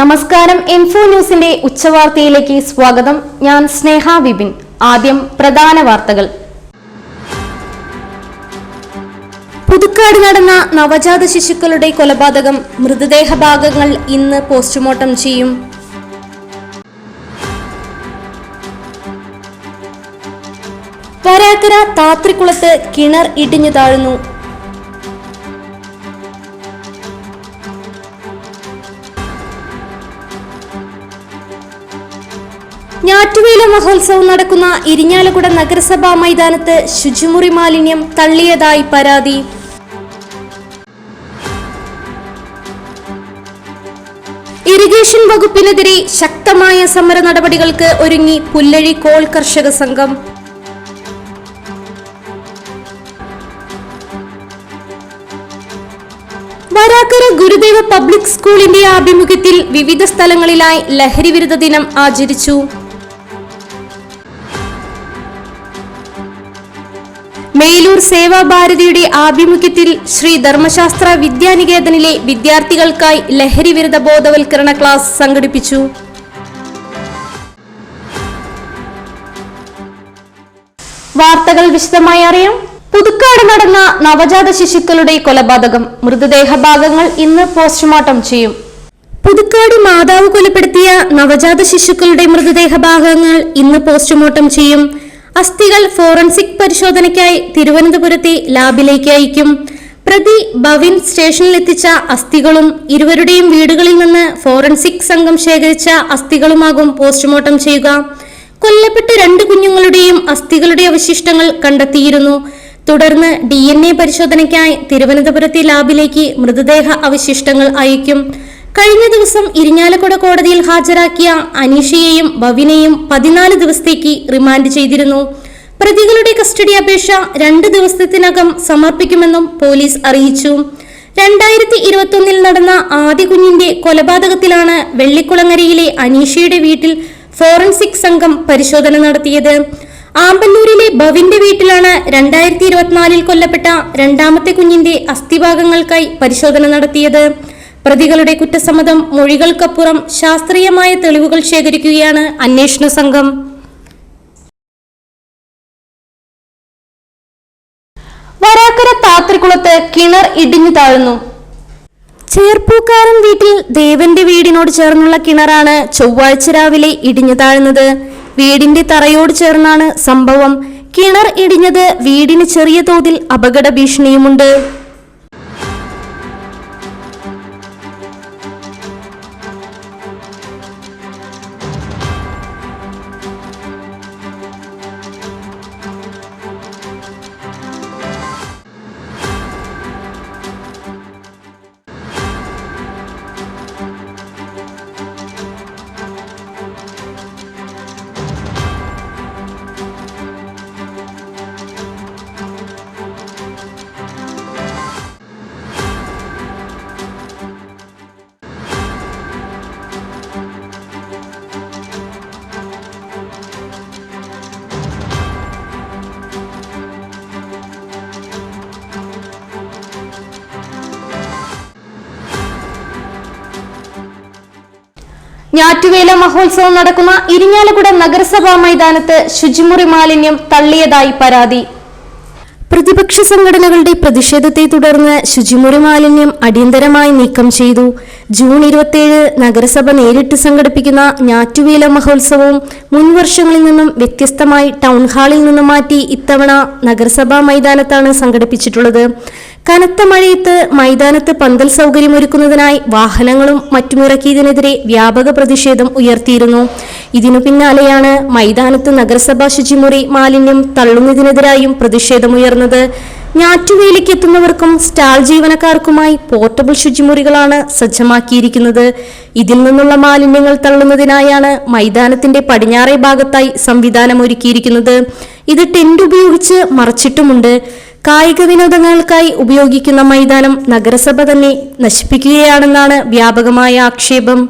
നമസ്കാരം ഇൻഫോ ന്യൂസിന്റെ ഉച്ചവാർത്തയിലേക്ക് സ്വാഗതം. ഞാൻ സ്നേഹ വിപിൻ. ആദ്യം പ്രധാന വാർത്തകൾ. പുതുക്കാട് നടന്ന നവജാത ശിശുക്കളുടെ കൊലപാതകം മൃതദേഹ ഭാഗങ്ങൾ ഇന്ന് പോസ്റ്റ്മോർട്ടം ചെയ്യും. വരാക്കര താത്രിക്കുളത്ത് കിണർ ഇടിഞ്ഞു താഴ്ന്നു. ഞാറ്റുവേല മഹോത്സവം നടക്കുന്ന ഇരിഞ്ഞാലക്കുട നഗരസഭാ മൈതാനത്ത് ശുചിമുറി മാലിന്യം തള്ളിയതായി പരാതി. ഇറിഗേഷൻ വകുപ്പിനെതിരെ ശക്തമായ സമര നടപടികൾക്ക് ഒരുങ്ങി പുല്ലഴി കോൾ കർഷക സംഘം. വരാക്കര ഗുരുദേവ പബ്ലിക് സ്കൂളിന്റെ ആഭിമുഖ്യത്തിൽ വിവിധ സ്ഥലങ്ങളിലായി ലഹരി വിരുദ്ധ ദിനം ആചരിച്ചു. മേലൂർ സേവാഭാരതിയുടെ ആഭിമുഖ്യത്തിൽ ശ്രീ ധർമ്മശാസ്ത്ര വിദ്യാനികേതനിലെ വിദ്യാർത്ഥികൾക്കായി ലഹരി വിരുദ്ധ ബോധവൽക്കരണ ക്ലാസ് സംഘടിപ്പിച്ചു. വാർത്തകൾ വിശദമായി അറിയാം. പുതുക്കാട് നടന്ന നവജാത ശിശുക്കളുടെ കൊലപാതകം. മൃതദേഹ ഭാഗങ്ങൾ ഇന്ന് പോസ്റ്റ്മോർട്ടം ചെയ്യും. പുതുക്കാട് മാതാവ് കൊലപ്പെടുത്തിയ നവജാത ശിശുക്കളുടെ മൃതദേഹ ഭാഗങ്ങൾ ഇന്ന് പോസ്റ്റ്മോർട്ടം ചെയ്യും. അസ്ഥികൾ ഫോറൻസിക് പരിശോധനയ്ക്കായി തിരുവനന്തപുരത്തെ ലാബിലേക്ക് അയക്കും പ്രതി ഭവിൻ സ്റ്റേഷനിലെത്തിച്ച അസ്ഥികളും ഇരുവരുടെയും വീടുകളിൽ നിന്ന് ഫോറൻസിക് സംഘം ശേഖരിച്ച അസ്ഥികളുമാകും പോസ്റ്റ്മോർട്ടം ചെയ്യുക. കൊല്ലപ്പെട്ട രണ്ട് കുഞ്ഞുങ്ങളുടെയും അസ്ഥികളുടെ അവശിഷ്ടങ്ങൾ കണ്ടെത്തിയിരുന്നു. തുടർന്ന് ഡി പരിശോധനയ്ക്കായി തിരുവനന്തപുരത്തെ ലാബിലേക്ക് മൃതദേഹ അവശിഷ്ടങ്ങൾ അയക്കും. കഴിഞ്ഞ ദിവസം ഇരിഞ്ഞാലക്കുട കോടതിയിൽ ഹാജരാക്കിയ അനീഷയെയും ഭവിനെയും പതിനാല് ദിവസത്തേക്ക് റിമാൻഡ് ചെയ്തിരുന്നു. പ്രതികളുടെ കസ്റ്റഡി അപേക്ഷ രണ്ട് ദിവസത്തിനകം സമർപ്പിക്കുമെന്നും പോലീസ് അറിയിച്ചു. രണ്ടായിരത്തി ഇരുപത്തൊന്നിൽ നടന്ന ആദ്യ കുഞ്ഞിന്റെ കൊലപാതകത്തിലാണ് വെള്ളിക്കുളങ്ങരയിലെ അനീഷയുടെ വീട്ടിൽ ഫോറൻസിക് സംഘം പരിശോധന നടത്തിയത്. ആമ്പല്ലൂരിലെ ഭവിന്റെ വീട്ടിലാണ് രണ്ടായിരത്തി ഇരുപത്തിനാലിൽ കൊല്ലപ്പെട്ട രണ്ടാമത്തെ കുഞ്ഞിന്റെ അസ്ഥിഭാഗങ്ങൾക്കായി പരിശോധന നടത്തിയത്. പ്രതികളുടെ കുറ്റസമ്മതം മൊഴികൾക്കപ്പുറം ശാസ്ത്രീയമായ തെളിവുകൾ ശേഖരിക്കുകയാണ് അന്വേഷണ സംഘം. വരാക്കര താത്രികുളത്ത് കിണർ ഇടിഞ്ഞു താഴ്ന്നു. ചേർപ്പൂക്കാരൻ വീട്ടിൽ ദേവന്റെ വീടിനോട് ചേർന്നുള്ള കിണറാണ് ചൊവ്വാഴ്ച രാവിലെ ഇടിഞ്ഞു താഴ്ന്നത്. വീടിന്റെ തറയോട് ചേർന്നാണ് സംഭവം. കിണർ ഇടിഞ്ഞത് വീടിന് ചെറിയ തോതിൽ അപകട ഭീഷണിയുമുണ്ട്. ഞാറ്റുവേല മഹോത്സവം നടക്കുന്ന ഇരിഞ്ഞാലക്കുട നഗരസഭാ മൈതാനത്ത് ശുചിമുറി മാലിന്യം തള്ളിയതായി പരാതി. പ്രതിപക്ഷ സംഘടനകളുടെ പ്രതിഷേധത്തെ തുടർന്ന് ശുചിമുറി മാലിന്യം അടിയന്തരമായി നീക്കം ചെയ്തു. ജൂൺ ഇരുപത്തിയേഴ് നഗരസഭ നേരിട്ട് സംഘടിപ്പിക്കുന്ന ഞാറ്റുവേല മഹോത്സവവും മുൻ വർഷങ്ങളിൽ നിന്നും വ്യത്യസ്തമായി ടൗൺ ഹാളിൽ നിന്നും മാറ്റി ഇത്തവണ നഗരസഭാ മൈതാനത്താണ് സംഘടിപ്പിച്ചിട്ടുള്ളത്. കനത്ത മഴയത്ത് മൈതാനത്ത് പന്തൽ സൗകര്യമൊരുക്കുന്നതിനായി വാഹനങ്ങളും മറ്റുമിറക്കിയതിനെതിരെ വ്യാപക പ്രതിഷേധം ഉയർത്തിയിരുന്നു. ഇതിനു പിന്നാലെയാണ് മൈതാനത്ത് നഗരസഭാ ശുചിമുറി മാലിന്യം തള്ളുന്നതിനെതിരായും പ്രതിഷേധമുയർന്നത് ഞാറ്റുവേലിക്ക് എത്തുന്നവർക്കും സ്റ്റാൾ ജീവനക്കാർക്കുമായി പോർട്ടബിൾ ശുചിമുറികളാണ് സജ്ജമാക്കിയിരിക്കുന്നത്. ഇതിൽ നിന്നുള്ള മാലിന്യങ്ങൾ തള്ളുന്നതിനായാണ് മൈതാനത്തിന്റെ പടിഞ്ഞാറേ ഭാഗത്തായി സംവിധാനം ഒരുക്കിയിരിക്കുന്നത് ഇത് ടെന്റ് ഉപയോഗിച്ച് മറച്ചിട്ടുമുണ്ട്. കായിക വിനോദങ്ങൾക്കായി ഉപയോഗിക്കുന്ന മൈതാനം നഗരസഭ തന്നെ നശിപ്പിക്കുകയാണെന്നാണ് വ്യാപകമായ ആക്ഷേപം.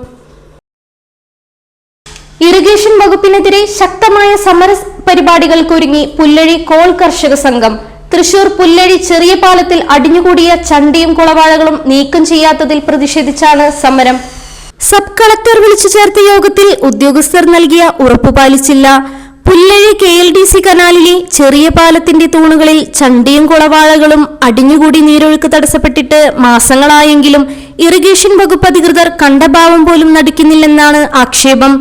ഇറിഗേഷൻ വകുപ്പിനെതിരെ ശക്തമായ സമര പരിപാടികൾക്കൊരുങ്ങി പുല്ലഴി കോൾ കർഷക സംഘം. തൃശൂർ പുല്ലഴി ചെറിയ പാലത്തിൽ അടിഞ്ഞുകൂടിയ ചണ്ടിയും കുളവാഴകളും നീക്കം ചെയ്യാത്തതിൽ പ്രതിഷേധിച്ചാണ് സമരം. സബ് കളക്ടർ വിളിച്ചു ചേർത്ത യോഗത്തിൽ ഉദ്യോഗസ്ഥർ നൽകിയ ഉറപ്പു പാലിച്ചില്ല. Pullazhi K L D C കനാലിലെ ചെറിയ പാലത്തിന്റെ തൂണുകളിൽ ചണ്ടിയും കുളവാഴകളും അടിഞ്ഞുകൂടി നീരൊഴുക്ക് തടസ്സപ്പെട്ടിട്ട് മാസങ്ങളായെങ്കിലും ഇറിഗേഷൻ വകുപ്പ് അധികൃതർ കണ്ടഭാവം പോലും നടിക്കുന്നില്ലെന്നാണ് ആക്ഷേപം.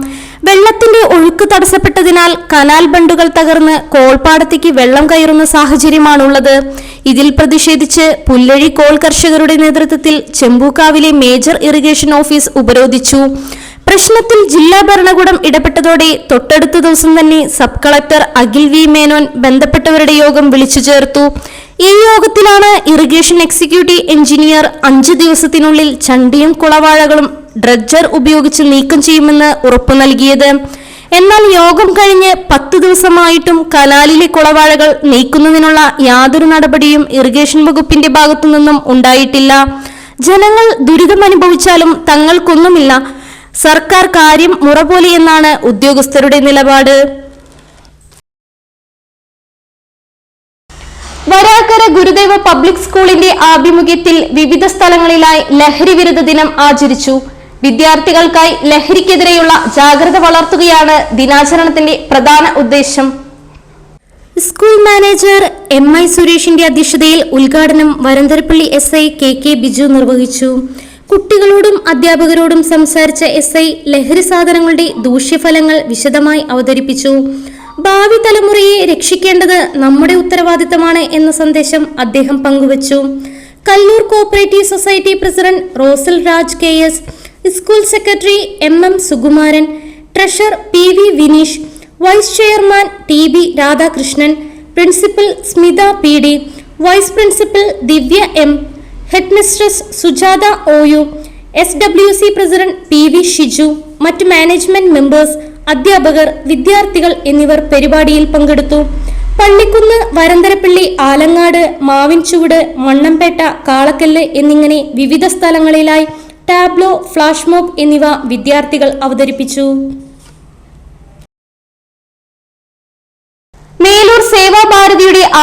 വെള്ളത്തിന്റെ ഒഴുക്ക് തടസ്സപ്പെട്ടതിനാൽ കനാൽ ബണ്ടുകൾ തകർന്ന് കോൾപ്പാടത്തേക്ക് വെള്ളം കയറുന്ന സാഹചര്യമാണുള്ളത്. ഇതിൽ പ്രതിഷേധിച്ച് പുല്ലഴി കോൾ കർഷകരുടെ നേതൃത്വത്തിൽ ചെമ്പൂക്കാവിലെ മേജർ ഇറിഗേഷൻ ഓഫീസ് ഉപരോധിച്ചു. പ്രശ്നത്തിൽ ജില്ലാ ഭരണകൂടം ഇടപെട്ടതോടെ തൊട്ടടുത്ത ദിവസം തന്നെ sub collector Akhil V Menon ബന്ധപ്പെട്ടവരുടെ യോഗം വിളിച്ചു ചേർത്തു. ഈ യോഗത്തിലാണ് ഇറിഗേഷൻ എക്സിക്യൂട്ടീവ് എഞ്ചിനീയർ അഞ്ചു ദിവസത്തിനുള്ളിൽ ചണ്ടിയും കുളവാഴകളും ഡ്രഡ്ജർ ഉപയോഗിച്ച് നീക്കം ചെയ്യുമെന്ന് ഉറപ്പു നൽകിയത്. എന്നാൽ യോഗം കഴിഞ്ഞ് പത്ത് ദിവസമായിട്ടും കനാലിലെ കുളവാഴകൾ നീക്കുന്നതിനുള്ള യാതൊരു നടപടിയും ഇറിഗേഷൻ വകുപ്പിന്റെ ഭാഗത്തു നിന്നും ഉണ്ടായിട്ടില്ല. ജനങ്ങൾ ദുരിതം അനുഭവിച്ചാലും തങ്ങൾക്കൊന്നുമില്ല. സർക്കാർ കാര്യം മുറപോലി എന്നാണ് ഉദ്യോഗസ്ഥരുടെ നിലപാട്. വരാക്കര ഗുരുദേവ പബ്ലിക് സ്കൂളിന്റെ ആഭിമുഖ്യത്തിൽ വിവിധ സ്ഥലങ്ങളിലായി ലഹരി വിരുദ്ധ ദിനം ആചരിച്ചു. വിദ്യാർത്ഥികൾക്കായി ലഹരിക്കെതിരെയുള്ള ജാഗ്രത വളർത്തുകയാണ് ദിനാചരണത്തിന്റെ പ്രധാന ഉദ്ദേശം. സ്കൂൾ മാനേജർ എം ഐ സുരേഷിന്റെ അധ്യക്ഷതയിൽ ഉദ്ഘാടനം Varantharappilly S I K K Biju നിർവഹിച്ചു. കുട്ടികളോടും അധ്യാപകരോടും സംസാരിച്ച എസ് ഐ ലഹരി സാധനങ്ങളുടെ ദൂഷ്യഫലങ്ങൾ വിശദമായി അവതരിപ്പിച്ചു. ഭാവി തലമുറയെ രക്ഷിക്കേണ്ടത് നമ്മുടെ ഉത്തരവാദിത്തമാണ് എന്ന സന്ദേശം അദ്ദേഹം പങ്കുവച്ചു. Kallur cooperative society president Rosal Raj K S school secretary M M Sukumaran treasurer P V Vineesh vice chairman T B Radhakrishnan principal Smitha P D vice principal Divya M headmistress Sujatha ഓയു U S W C president P V Shiju മറ്റ് management members അധ്യാപകർ വിദ്യാർത്ഥികൾ എന്നിവർ പരിപാടിയിൽ പങ്കെടുത്തു. പള്ളിക്കുന്ന് വരന്തരപ്പള്ളി ആലങ്ങാട് മാവിൻചുവട് മണ്ണംപേട്ട കാളക്കല്ല് എന്നിങ്ങനെ വിവിധ സ്ഥലങ്ങളിലായി tableau flash mob എന്നിവ വിദ്യാർത്ഥികൾ അവതരിപ്പിച്ചു.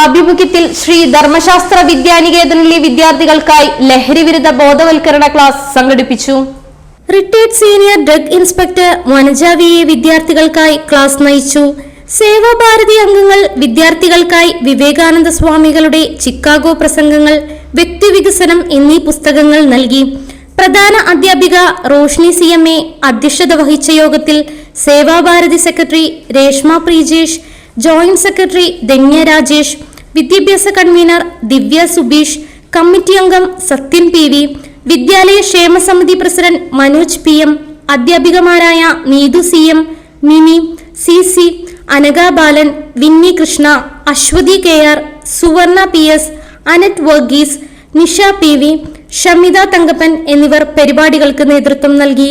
ആഭിമുഖ്യത്തിൽ ശ്രീ ധർമ്മശാസ്ത്ര വിദ്യാനികേതനിലെ വിദ്യാർത്ഥികൾക്കായി ലഹരി വിരുദ്ധ ബോധവൽക്കരണ ക്ലാസ് സംഘടിപ്പിച്ചു. Retired senior drug inspector Vanaja വിദ്യാർത്ഥികൾക്കായി ക്ലാസ് നയിച്ചു. സേവാഭാരതി അംഗങ്ങൾ വിദ്യാർത്ഥികൾക്കായി വിവേകാനന്ദ സ്വാമികളുടെ ചിക്കാഗോ പ്രസംഗങ്ങൾ വ്യക്തിവികസനം എന്നീ പുസ്തകങ്ങൾ നൽകി. പ്രധാന അധ്യാപിക റോഷ്നി സി എം എ അധ്യക്ഷത വഹിച്ച യോഗത്തിൽ Sevabharathi secretary Reshma Preejesh joint secretary Dhanya Rajesh വിദ്യാഭ്യാസ കൺവീനർ ദിവ്യ സുബീഷ് കമ്മിറ്റി അംഗം സത്യൻ പി വി വിദ്യാലയ ക്ഷേമ സമിതി president Manoj P M അധ്യാപികമാരായ Neethu C M Mini C C Anagha Balan Vinny Krishna Aswathy K R Suvarna P S Annette Varghese Nisha P V Shamitha Thankappan എന്നിവർ പരിപാടികൾക്ക് നേതൃത്വം നൽകി.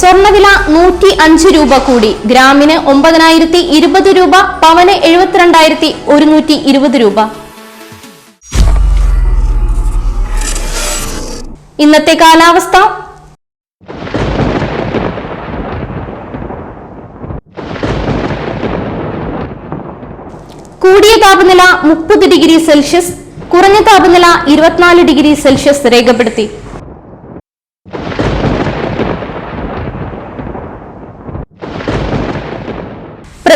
സ്വർണവില നൂറ്റി അഞ്ച് രൂപ കൂടി. ഗ്രാമിന് ഒമ്പതിനായിരത്തി ഇരുപത് രൂപ പവന് എഴുപത്തിരണ്ടായിരത്തി ഒരുന്നൂറ്റി ഇരുപത് രൂപ. ഇന്നത്തെ കാലാവസ്ഥ? കൂടിയ താപനില മുപ്പത് ഡിഗ്രി സെൽഷ്യസ് കുറഞ്ഞ താപനില ഇരുപത്തിനാല് ഡിഗ്രി സെൽഷ്യസ് രേഖപ്പെടുത്തി.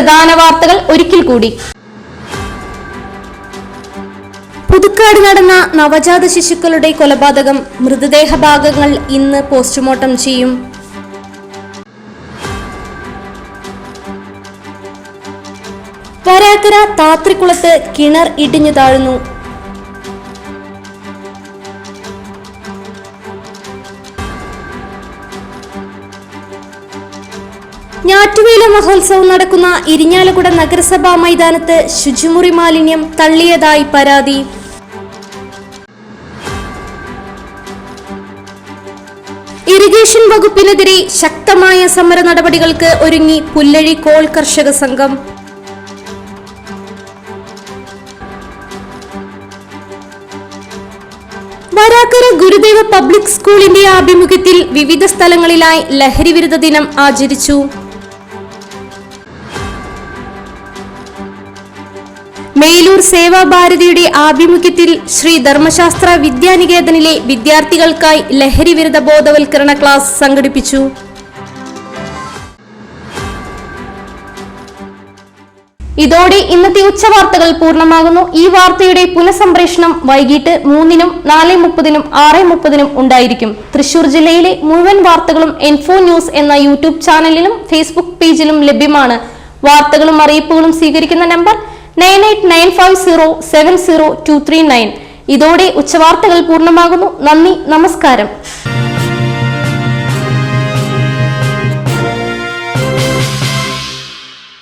പ്രധാന വാർത്തകൾ ഒരിക്കൽ കൂടി. പുതുക്കാട് നടന്ന നവജാത ശിശുക്കളുടെ കൊലപാതകം മൃതദേഹ ഭാഗങ്ങൾ ഇന്ന് പോസ്റ്റ്മോർട്ടം ചെയ്യും. വരാക്കര താത്രിക്കുളത്ത് കിണർ ഇടിഞ്ഞു താഴ്ന്നു. ഞാറ്റുവേല മഹോത്സവം നടക്കുന്ന ഇരിഞ്ഞാലക്കുട നഗരസഭാ മൈതാനത്ത് ശുചിമുറി മാലിന്യം തള്ളിയതായി പരാതി. ഇറിഗേഷൻ വകുപ്പിനെതിരെ ശക്തമായ സമര നടപടികൾക്ക് ഒരുങ്ങി പുല്ലഴി കോൾ കർഷക സംഘം. വരാക്കര ഗുരുദേവ പബ്ലിക് സ്കൂളിന്റെ ആഭിമുഖ്യത്തിൽ വിവിധ സ്ഥലങ്ങളിലായി ലഹരി വിരുദ്ധ ദിനം ആചരിച്ചു. മേലൂർ സേവാഭാരതിയുടെ ആഭിമുഖ്യത്തിൽ ശ്രീ ധർമ്മശാസ്ത്ര വിദ്യാനികേതനിലെ വിദ്യാർത്ഥികൾക്കായി ലഹരി വിരുദ്ധ ബോധവൽക്കരണ ക്ലാസ് സംഘടിപ്പിച്ചു. ഇതോടെ ഇന്നത്തെ ഉച്ചവാർത്തകൾ പൂർണമാകുന്നു. ഈ വാർത്തയുടെ പുനഃസംപ്രേഷണം വൈകിട്ട് മൂന്നിനും നാല് മുപ്പതിനും ആറ് മുപ്പതിനും ഉണ്ടായിരിക്കും. തൃശൂർ ജില്ലയിലെ മുഴുവൻ വാർത്തകളും എൻഫോ ന്യൂസ് എന്ന യൂട്യൂബ് ചാനലിലും ഫേസ്ബുക്ക് പേജിലും ലഭ്യമാണ്. വാർത്തകളും അറിയിപ്പുകളും സ്വീകരിക്കുന്ന number nine eight nine five zero seven zero two three nine. ഇതോടെ ഉച്ചവാർത്തകൾ പൂർണമാകുന്നു. നന്ദി നമസ്കാരം.